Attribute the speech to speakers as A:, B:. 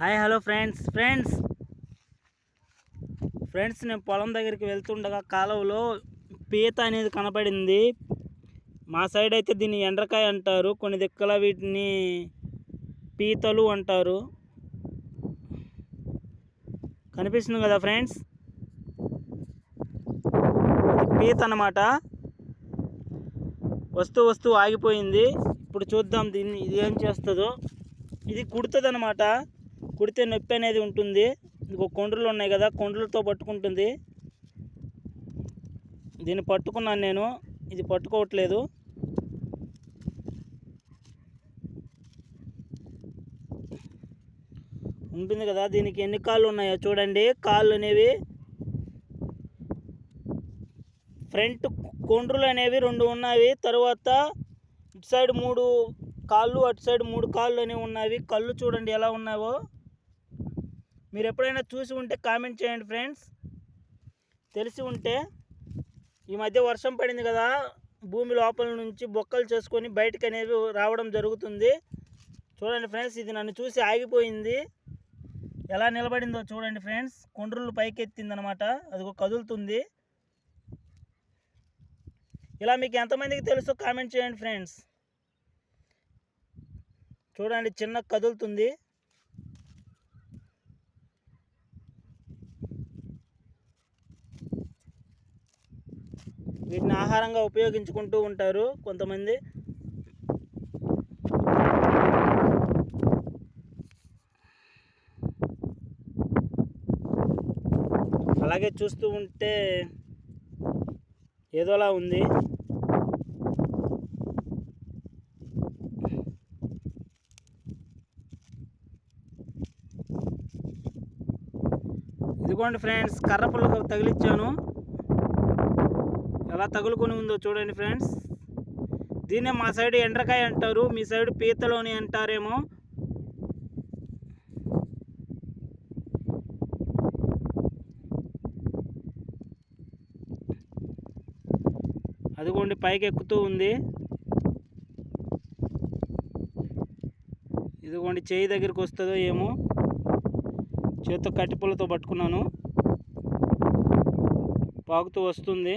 A: Hi hello friends. Friends friends నేను పొలం దగ్గరికి వెళ్తుండగా కాలువలో పీత అనేది కనపడింది. మా సైడ్ అయితే దీన్ని ఎండ్రకాయ అంటారు. కొన్ని దిక్కుల వీటిని పీతలు అంటారు. కనిపిస్తుంది కదా ఫ్రెండ్స్? పీత అన్నమాట. వస్తూ వస్తూ ఆగిపోయింది. ఇప్పుడు చూద్దాం దీన్ని ఇది ఏం చేస్తుందో. ఇది కుడుతుంది అన్నమాట కుడితే నొప్పి అనేది ఉంటుంది. ఇంకో కొండ్రులు ఉన్నాయి కదా కొండ్రులతో పట్టుకుంటుంది. దీన్ని పట్టుకున్నాను నేను. ఇది పట్టుకోవట్లేదు. ఉంటుంది కదా దీనికి ఎన్ని కాళ్ళు ఉన్నాయో చూడండి. కాళ్ళు అనేవి ఫ్రంట్ కొండ్రులు అనేవి రెండు ఉన్నాయి. తర్వాత ఇటు సైడ్ మూడు కాళ్ళు అటు సైడ్ మూడు కాళ్ళు అనేవి ఉన్నాయి. కళ్ళు చూడండి ఎలా ఉన్నాయో మీరు ఎప్పుడైనా చూసి ఉంటే కామెంట్ చేయండి ఫ్రెండ్స్. తెలిసి ఉంటే ఈ మధ్య వర్షం పడింది కదా భూమి లోపల నుంచి బొక్కలు చేసుకొని బయటకు అనేవి రావడం జరుగుతుంది. చూడండి ఫ్రెండ్స్ ఇది నన్ను చూసి ఆగిపోయింది. ఎలా నిలబడిందో చూడండి ఫ్రెండ్స్ కొండ్రులు పైకెత్తింది అనమాట అది కదులుతుంది. ఇలా మీకు ఎంతమందికి తెలుసో కామెంట్ చేయండి ఫ్రెండ్స్. చూడండి చిన్న కదులుతుంది. వీటిని ఆహారంగా ఉపయోగించుకుంటూ ఉంటారు కొంతమంది. అలాగే చూస్తూ ఉంటే ఏదోలా ఉంది. ఇదిగోండి ఫ్రెండ్స్ కర్ర తగిలించాను తగిలిచ్చాను. ఎలా తగులుకొని ఉందో చూడండి ఫ్రెండ్స్. దీన్నే మా సైడ్ ఎండ్రకాయ అంటారు మీ సైడ్ పీతలోని అంటారేమో. అదిగోండి పైకి ఎక్కుతూ ఉంది. ఇదిగోండి చేయి దగ్గరికి వస్తుందో ఏమో. చేతితో కట్టిపుల్లతో పట్టుకున్నాను. పాకుతూ వస్తుంది.